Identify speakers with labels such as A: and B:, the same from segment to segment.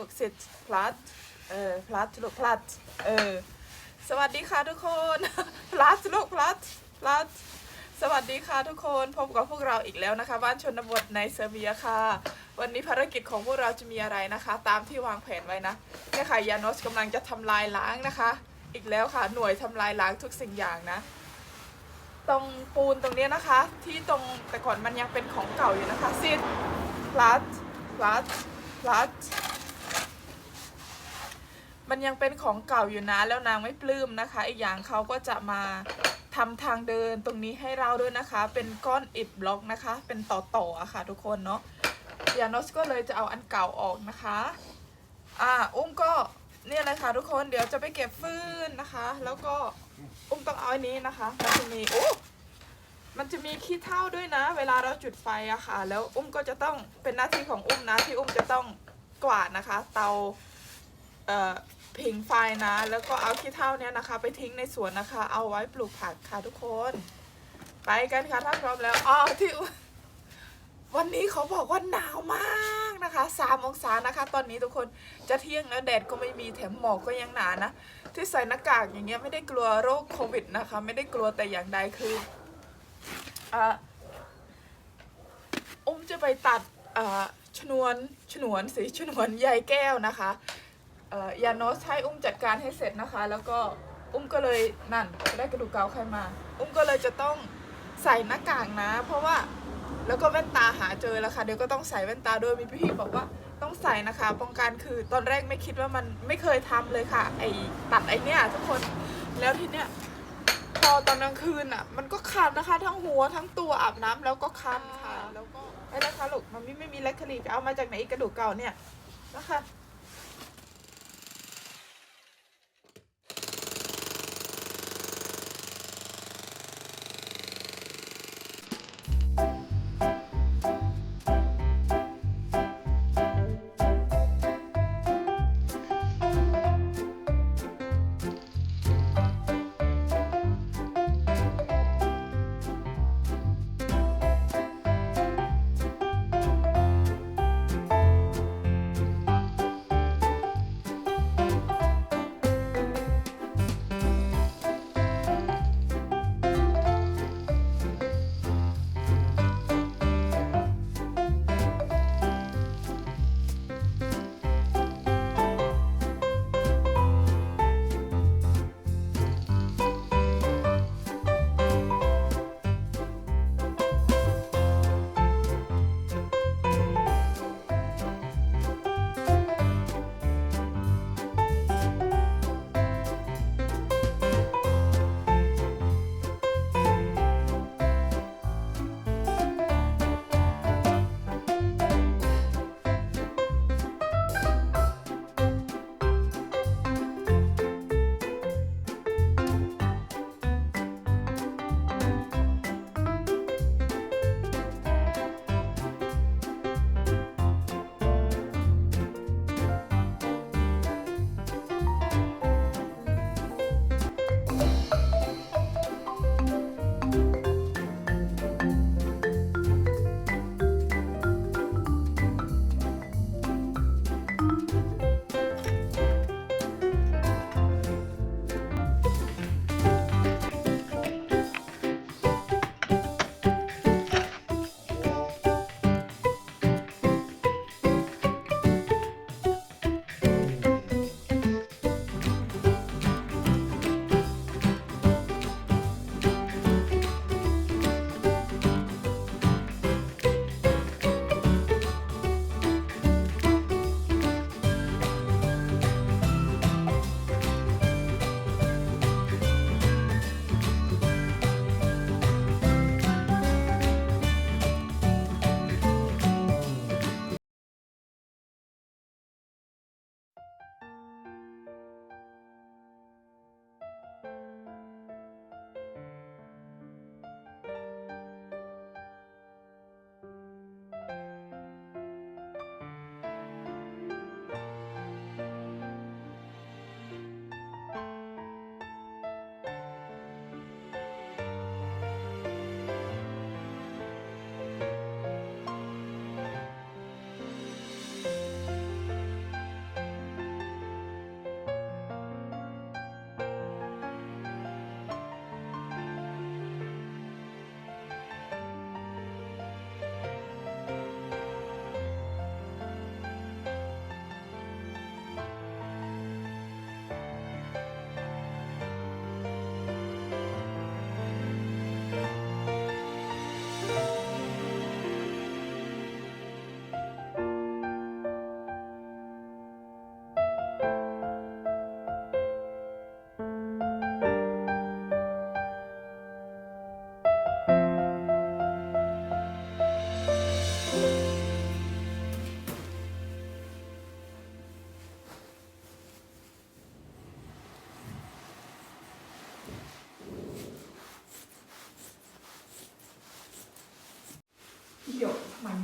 A: ลูกสิพลัดเออพลัดลูกพลัดเออสวัสดีค่ะทุกคนพลัดลูกพลัดพลัดสวัสดีค่ะทุกคนพบกับพวกเราอีกแล้วนะคะ บ้านชนบทในเซอร์เบียค่ะ วันนี้ภารกิจของพวกเราจะมีอะไรนะคะ ตามที่วางแผนไว้นะเนี่ยค่ะยานอสกำลังจะทำลายล้างนะคะ อีกแล้วค่ะหน่วยทำลายล้างทุกสิ่งอย่างนะ ตรงปูนตรงเนี้ยนะคะ ที่ตรงแต่ก่อนมันยังเป็นของเก่าอยู่นะคะซิดพลัดพลัดพลัด มันยังเป็นของเก่าอยู่นะ แล้วนางไม่ปลื้มนะคะ อีกอย่างเขาก็จะมาทำทางเดินตรงนี้ให้เราด้วยนะคะ เป็นก้อนอิฐบล็อกนะคะ เป็นต่อๆอะค่ะ ทุกคนเนาะยานอสก็เลยจะเอาอันเก่าออกนะคะ อ่า อุ้มก็เนี่ยเลยค่ะทุกคน เดี๋ยวจะไปเก็บฟืนนะคะ แล้วก็อุ้มต้องเอาอันนี้นะคะ มันจะมีโอ้มันจะมีขี้เถ้าด้วยนะ เวลาเราจุดไฟอะค่ะ แล้วอุ้มก็จะต้องเป็นหน้าที่ของอุ้มนะที่อุ้มจะต้องกวาดนะคะ เตา เอ่อ ผิงไฟนะ แล้วก็เอาขี้เถ้าเนี่ยนะคะ ไปทิ้งในสวนนะคะ เอาไว้ปลูกผักค่ะทุกคน ไปกันค่ะถ้าพร้อมแล้วอ๋อที่วันนี้เขาบอกว่าหนาวมากนะคะสามองศานะคะ ตอนนี้ทุกคนจะเที่ยงแล้วแดดก็ไม่มีแถมหมอกก็ยังหนานะ ที่ใส่หน้ากากอย่างเงี้ยไม่ได้กลัวโรคโควิดนะคะ ไม่ได้กลัวแต่อย่างใดคืออ่าอุ้มจะไปตัดอ่าชนวนฉนวนสีฉนวนใยแก้วนะคะ ยาโนสให้อุ้มจัดการให้เสร็จนะคะ แล้วก็อุ้มก็เลยนั่นได้กระดูกเกาใครมา อุ้มก็เลยจะต้องใส่หน้ากากนะ เพราะว่าแล้วก็แว่นตาหาเจอแล้วค่ะเดี๋ยวก็ต้องใส่แว่นตาด้วยมีพี่ๆบอกว่าต้องใส่นะคะ ป้องกันคือตอนแรกไม่คิดว่ามันไม่เคยทำเลยค่ะ ไอตัดไอเนี้ยทุกคนแล้วทีเนี้ยพอตอนกลางคืนอะ มันก็คันนะคะ ทั้งหัวทั้งตัวอาบน้ำแล้วก็คันค่ะ แล้วก็ไอ้นะคะลูกมันไม่ไม่มีแลคคลีจะเอามาจากไหนกกระดูกเก่าเนี่ยนะคะ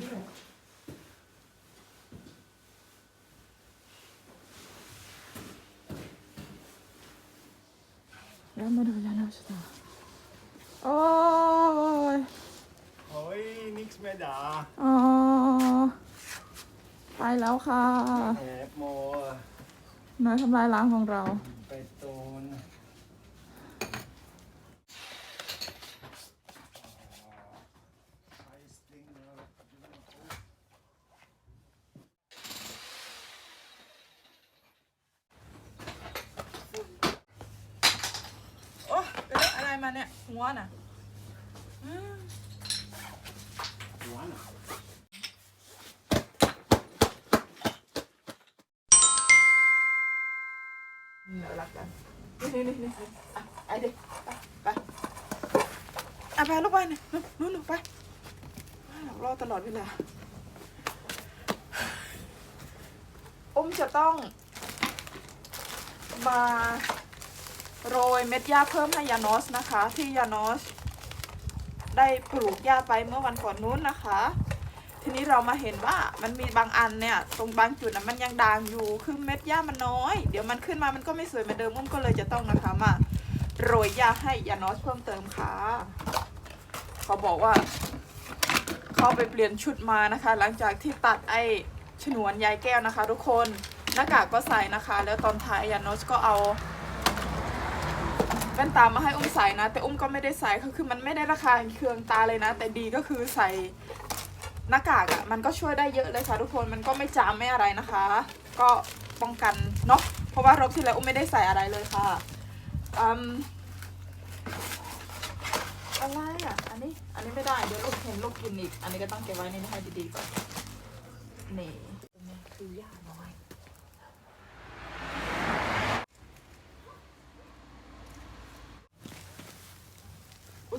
A: ด้วยแล้วมาดูยานาชตาโอ้ย
B: Hoi, niks meer daar.
A: อ๋อไปแล้วค่ะ
B: Heb maar
A: น้อยทำลายล้างของเรา
B: beton. Scheiß Ding, ja.
A: โอ้เป็น อะไรมาเนี่ยหัวน่ะอืม
B: Johanna.
A: นี่รักกันนี่นี่นี่นี่อะไอเด็กไปไปอะไปลูกไปเนี่ยนู่นนู่นไปรอตลอดเวลาอุ้มจะต้องมา โรยเม็ดหญ้าเพิ่มให้ยานอสนะคะ ที่ยานอสได้ปลูกหญ้าไปเมื่อวันก่อนนู้นนะคะ ทีนี้เรามาเห็นว่ามันมีบางอันเนี่ยตรงบางจุดนะมันยังด่างอยู่คือเม็ดหญ้ามันน้อย เดี๋ยวมันขึ้นมามันก็ไม่สวยเหมือนเดิมอุ้มก็เลยจะต้องนะคะมาโรยหญ้าให้ยานอสเพิ่มเติมค่ะเขาบอกว่าเขาไปเปลี่ยนชุดมานะคะ หลังจากที่ตัดไอ้ฉนวนยายแก้วนะคะ ทุกคนหน้ากากก็ใส่นะคะ แล้วตอนท้ายยานอสก็เอา แว่นตามาให้อุ้มใส่นะ แต่อุ้มก็ไม่ได้ใส่ก็คือมันไม่ได้ราคาเคืองตาเลยนะ แต่ดีก็คือใส่หน้ากากอะ่ะมันก็ช่วยได้เยอะเลยค่ะทุกคนมันก็ไม่จามไม่อะไรนะคะ ก็ป้องกันเนาะเพราะว่ารอบที่แล้วอุ้มไม่ได้ใส่อะไรเลยค่ะอืมอะไรอะ อันนี้ อันนี้ไม่ได้ เดี๋ยวลูกเห็นลูกกินอีก อันนี้ก็ต้องเก็บไว้ในนี้ให้ดีๆก่อน นี่ตรงนี้คือยาน้อย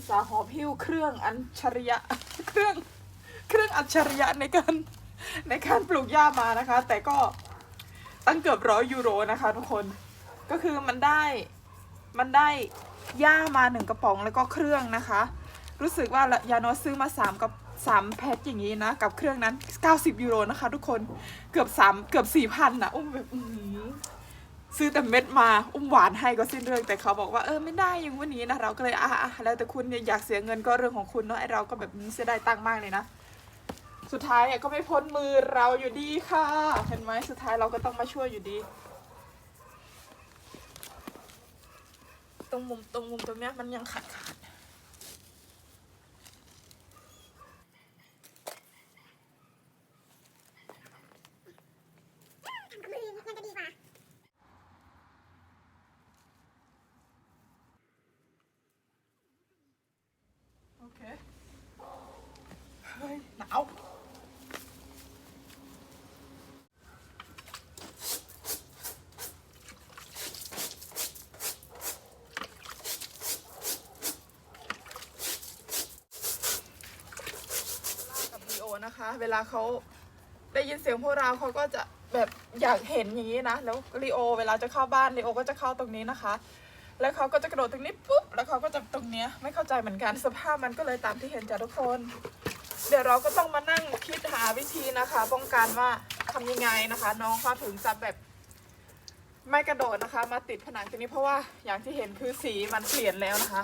A: สาห์หอบหิ้วเครื่องอัญชริยะเครื่องเครื่องอัจฉริยะในการในการปลูกหญ้ามานะคะ แต่ก็ตั้งเกือบร้อยยูโรนะคะทุกคนก็คือมันได้มันได้หญ้ามาหนึ่งกระป๋องแล้วก็เครื่องนะคะ รู้สึกว่ายาโนซื้อมาสามกับสามแพ็คอย่างนี้นะ กับเครื่องนั้น 90 ยูโรนะคะ ทุกคนเกือบสามเกือบสี่พันนะอุ้มแบบอื้อ ซื้อแต่เม็ดมาอุ้มหวานให้ก็สิ้นเรื่องแต่เขาบอกว่าเออไม่ได้อย่างวันนี้นะเราก็เลยอะอะแล้วแต่คุณเนี่ยอยากเสียเงินก็เรื่องของคุณเนาะไอเราก็แบบนี้เสียดายตังค์มากเลยนะ สุดท้ายเนี่ยก็ไม่พ้นมือเราอยู่ดีค่ะ เห็นไหมสุดท้ายเราก็ต้องมาช่วยอยู่ดี ตรงมุมตรงมุมตรงเนี้ยมันยังขาดขาด โอเค เฮ้ย หนาว กับลีโอ นะคะ เวลาเขาได้ยินเสียงพวกเราเขาก็จะแบบอยากเห็นอย่างนี้นะ แล้วลีโอ เวลาจะเข้าบ้านลีโอก็จะเข้าตรงนี้นะคะ แล้วเขาก็จะกระโดดตรงนี้ปุ๊บ แล้วเขาก็จะตรงเนี้ยไม่เข้าใจเหมือนกันสภาพมันก็เลยตามที่เห็นจ้ะทุกคน เดี๋ยวเราก็ต้องมานั่งคิดหาวิธีนะคะ ป้องกันว่าทำยังไงนะคะ น้องเขาถึงจะแบบไม่กระโดดนะคะ มาติดผนังตรงนี้เพราะว่าอย่างที่เห็นคือสีมันเปลี่ยนแล้วนะคะ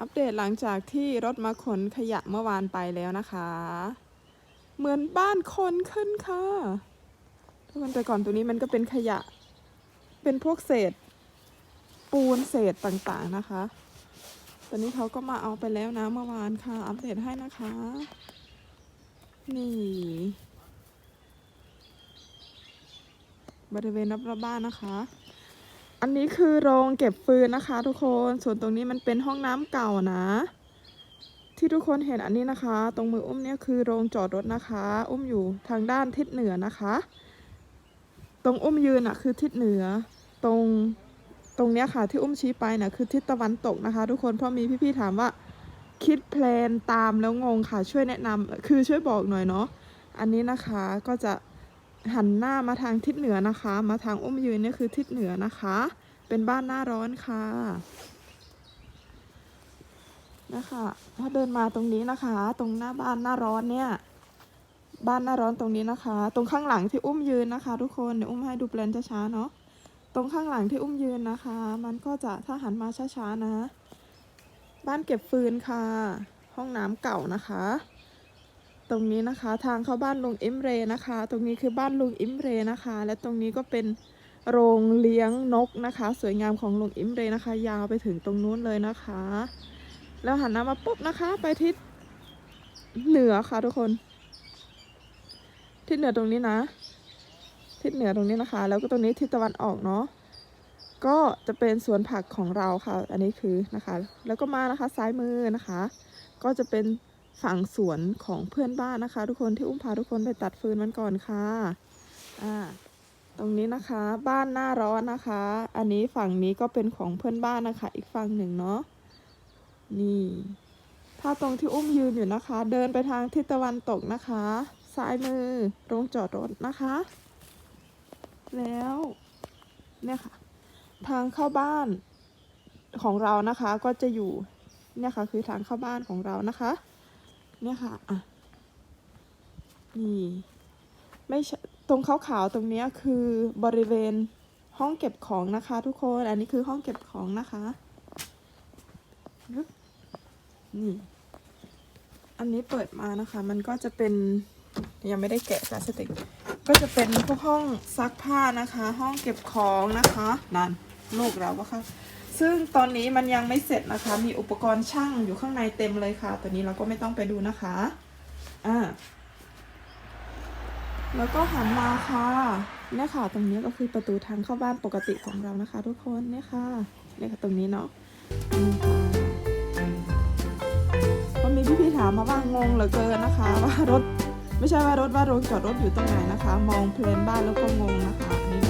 A: อัปเดตหลังจากที่รถมาขนขยะเมื่อวานไปแล้วนะคะ เหมือนบ้านคนขึ้นค่ะทุกคนแต่ก่อนตัวนี้มันก็เป็นขยะ เป็นพวกเศษ ปูนเศษต่างๆนะคะ ตอนนี้เขาก็มาเอาไปแล้วนะเมื่อวานค่ะ อัปเดตให้นะคะ นี่ บริเวณรอบๆบ้านนะคะ อันนี้คือโรงเก็บฟืนนะคะ ทุกคน ส่วนตรงนี้มันเป็นห้องน้ำเก่านะ ที่ทุกคนเห็นอันนี้นะคะ ตรงมืออุ้มเนี่ยคือโรงจอดรถนะคะ อุ้มอยู่ทางด้านทิศเหนือนะคะ ตรงอุ้มยืนอะคือทิศเหนือ ตรงตรงเนี้ยค่ะที่อุ้มชี้ไปน่ะคือทิศตะวันตกนะคะ ทุกคนเพราะมีพี่ๆถามว่าคิดแพลนตามแล้วงงค่ะช่วยแนะนำคือช่วยบอกหน่อยเนาะอันนี้นะคะก็จะ หันหน้ามาทางทิศเหนือนะคะ มาทางอุ้มยืนนี่คือทิศเหนือนะคะ เป็นบ้านหน้าร้อนค่ะนะคะ ถ้าเดินมาตรงนี้นะคะ ตรงหน้าบ้านหน้าร้อนเนี่ย บ้านหน้าร้อนตรงนี้นะคะ ตรงข้างหลังที่อุ้มยืนนะคะ ทุกคนเดี๋ยวอุ้มให้ดูแปลนช้าๆเนาะตรงข้างหลังที่อุ้มยืนนะคะ มันก็จะถ้าหันมาช้าๆนะ บ้านเก็บฟืนค่ะ ห้องน้ำเก่านะคะ ตรงนี้นะคะ ทางเข้าบ้านลุงอิมเรนะคะ ตรงนี้คือบ้านลุงอิมเรนะคะ และตรงนี้ก็เป็นโรงเลี้ยงนกนะคะ สวยงามของลุงอิมเรนะคะ ยาวไปถึงตรงนู้นเลยนะคะ แล้วหันหน้ามาปุ๊บนะคะ ไปทิศเหนือค่ะทุกคน ทิศเหนือตรงนี้นะ ทิศเหนือตรงนี้นะคะ แล้วก็ตรงนี้ทิศตะวันออกเนาะก็จะเป็นสวนผักของเราค่ะ อันนี้คือนะคะ แล้วก็มานะคะซ้ายมือนะคะ ก็จะเป็น ฝั่งสวนของเพื่อนบ้านนะคะ ทุกคนที่อุ้มพาทุกคนไปตัดฟืนมันก่อนค่ะอ่าตรงนี้นะคะบ้านหน้าร้อนนะคะ อันนี้ฝั่งนี้ก็เป็นของเพื่อนบ้านนะคะ อีกฝั่งหนึ่งเนาะนี่ ถ้าตรงที่อุ้มยืนอยู่นะคะ เดินไปทางทิศตะวันตกนะคะ ซ้ายมือโรงจอดรถนะคะ แล้วเนี่ยค่ะ ทางเข้าบ้านของเรานะคะก็จะอยู่เนี่ยค่ะคือทางเข้าบ้านของเรานะคะ เนี่ยค่ะอะนี่ไม่ตรงขาวๆตรงเนี้ยคือบริเวณห้องเก็บของนะคะทุกคนอันนี้คือห้องเก็บของนะคะนี่อันนี้เปิดมานะคะ มันก็จะเป็นยังไม่ได้แกะพลาสติก ก็จะเป็นพวกห้องซักผ้านะคะ ห้องเก็บของนะคะนั่นลูกเราก็ค่ะ ซึ่งตอนนี้มันยังไม่เสร็จนะคะ มีอุปกรณ์ช่างอยู่ข้างในเต็มเลยค่ะ ตัวนี้เราก็ไม่ต้องไปดูนะคะ อ่า แล้วก็หันมาค่ะ เนี่ยค่ะ ตรงนี้ก็คือประตูทางเข้าบ้านปกติของเรานะคะ ทุกคนเนี่ยค่ะ เนี่ยค่ะตรงนี้เนาะนี่ค่ะก็มีพี่ๆถามมาว่างงเหลือเกินนะคะ ว่ารถไม่ใช่ว่ารถว่าโรงจอดรถอยู่ตรงไหนนะคะ มองเพลนบ้านแล้วก็งงนะคะนนี้นะคะ